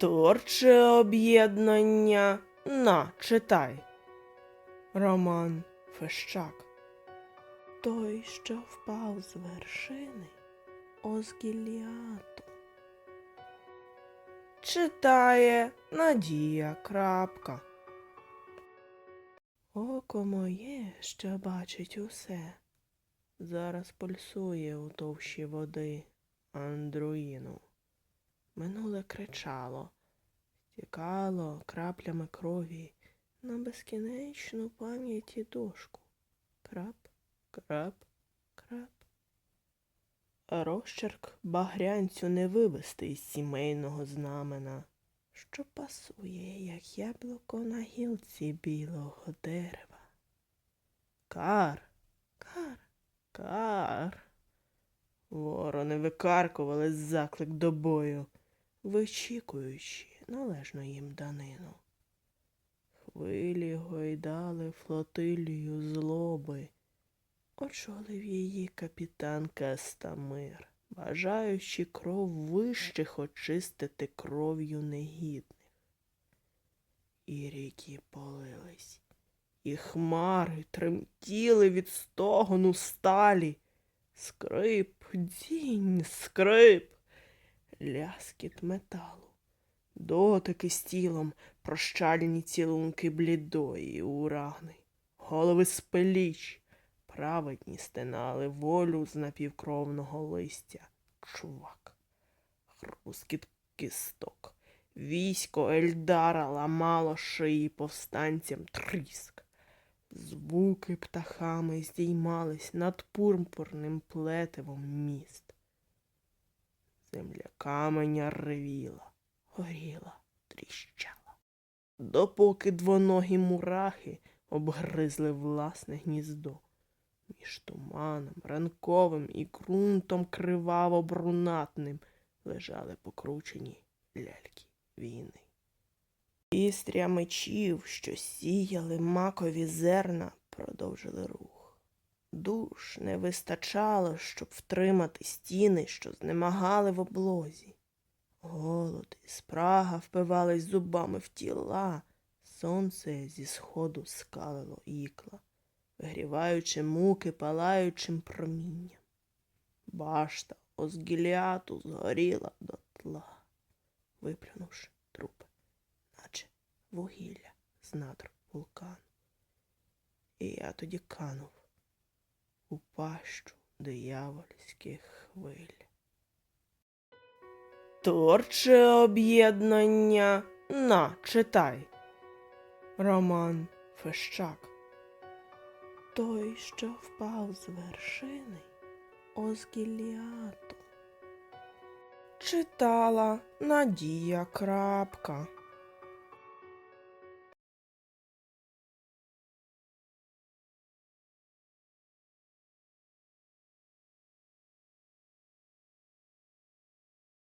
Творче об'єднання на читай. Роман Фещак. Той, що впав з вершини Озгіліату. Читає Надія Крапка. Око моє, що бачить усе, зараз пульсує у товщі води Андруїну. Минуле кричало, стікало краплями крові на безкінечну пам'яті дошку. Крап, крап, крап. Розчерк багрянцю не вивести із сімейного знамена, що пасує, як яблуко на гілці білого дерева. Кар, кар, кар. Ворони викаркували заклик до бою, вичікуючи належну їм данину. Хвилі гойдали флотилію злоби, очолив її капітан Кастамир, бажаючи кров вищих очистити кров'ю негідних. І ріки полились, і хмари тремтіли від стогону сталі. Скрип, дзінь, скрип, ляскіт металу, дотики з тілом, прощальні цілунки блідої урагни, голови з пеліч, праведні стенали волю з напівкровного листя, чувак, хрускіт кісток, військо Ельдара ламало шиї повстанцям тріск. Звуки птахами здіймались над пурпурним плетивом міст. Земля каменя ревіла, горіла, тріщала. Допоки двоногі мурахи обгризли власне гніздо. Між туманом, ранковим і ґрунтом криваво-брунатним лежали покручені ляльки війни. Пістря мечів, що сіяли макові зерна, продовжили рух. Душ не вистачало, щоб втримати стіни, що знемагали в облозі. Голод і спрага впивались зубами в тіла, сонце зі сходу скалило ікла, вигріваючи муки палаючим промінням. Башта Озгіліату згоріла дотла, виплюнувши трупи наче вугілля з надр вулкану. І я тоді канув у пащу диявольських хвиль. Творче об'єднання на читай. Роман Фещак. Той, що впав з вершини Озгіліату. Читала Надія Крапка.